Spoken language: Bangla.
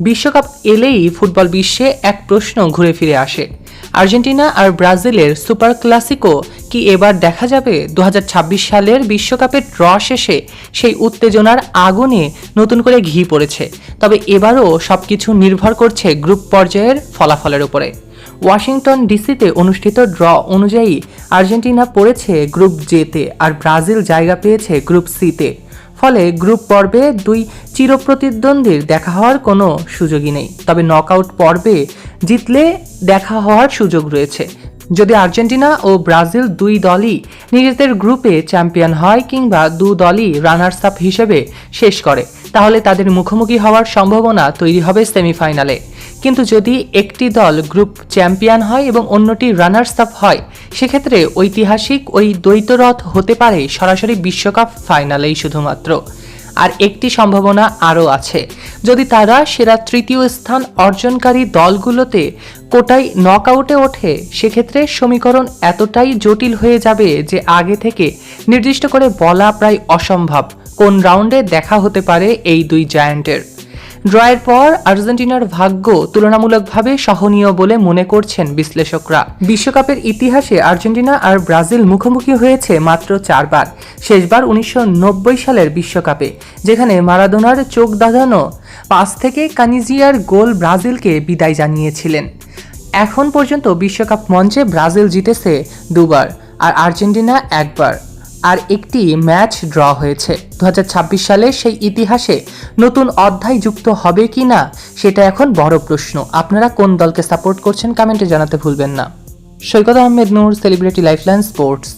বিশ্বকাপ এলেই ফুটবল বিশ্বে এক প্রশ্ন ঘুরে ফিরে আসে। আর্জেন্টিনা আর ব্রাজিলের সুপার ক্লাসিকো কি এবার দেখা যাবে? দুহাজার ছাব্বিশ সালের বিশ্বকাপের ড্র শেষে সেই উত্তেজনার আগুনে নতুন করে ঘি পড়েছে। তবে এবারও সবকিছু নির্ভর করছে গ্রুপ পর্যায়ের ফলাফলের উপরে। ওয়াশিংটন ডিসিতে অনুষ্ঠিত ড্র অনুযায়ী আর্জেন্টিনা পড়েছে গ্রুপ জেতে আর ব্রাজিল জায়গা পেয়েছে গ্রুপ সিতে। ফলে গ্রুপ পর্বে দুই চিরপ্রতিদ্বন্দ্বীর দেখা হওয়ার কোনো সুযোগই নেই। তবে নকআউট পর্বে জিতলে দেখা হওয়ার সুযোগ রয়েছে। যদি আর্জেন্টিনা ও ব্রাজিল দুই দলই নিজেদের গ্রুপে চ্যাম্পিয়ন হয় কিংবা দু দলই রানার্স আপ হিসেবে শেষ করে, তাহলে তাদের মুখোমুখি হওয়ার সম্ভাবনা তৈরি হবে সেমিফাইনালে। কিন্তু যদি একটি দল গ্রুপ চ্যাম্পিয়ন হয় এবং অন্যটি রানার্স আপ হয়, সেক্ষেত্রে ঐতিহাসিক ওই দ্বৈতরথ হতে পারে সরাসরি বিশ্বকাপ ফাইনালেই শুধুমাত্র। আর একটি সম্ভাবনা আরও আছে, যদি তারা সেরা তৃতীয় স্থান অর্জনকারী দলগুলোতে কোটাই নকআউটে ওঠে, সেক্ষেত্রে সমীকরণ এতটাই জটিল হয়ে যাবে যে আগে থেকে নির্দিষ্ট করে বলা প্রায় অসম্ভব কোন রাউন্ডে দেখা হতে পারে এই দুই জায়ান্টের। ড্রয়ের পর আর্জেন্টিনার ভাগ্য তুলনামূলকভাবে সহনীয় বলে মনে করছেন বিশ্লেষকরা। বিশ্বকাপের ইতিহাসে আর্জেন্টিনা আর ব্রাজিল মুখোমুখি হয়েছে মাত্র চারবার। শেষবার উনিশশো নব্বই সালের বিশ্বকাপে, যেখানে মারাদোনার চোখ দাঁধানো পাস থেকে কানিজিয়ার গোল ব্রাজিলকে বিদায় জানিয়েছিলেন। এখন পর্যন্ত বিশ্বকাপ মঞ্চে ব্রাজিল জিতেছে দুবার আর আর্জেন্টিনা একবার। আর একটি ম্যাচ ড্র হয়েছে। দু হাজার ছাব্বিশ সালে সেই ইতিহাসে নতুন অধ্যায় যুক্ত হবে কি না, সেটা এখন বড় প্রশ্ন। আপনারা কোন দলকে সাপোর্ট করছেন, কমেন্টে জানাতে ভুলবেন না। Saikat Ahmed Nur, celebrity lifeline sports.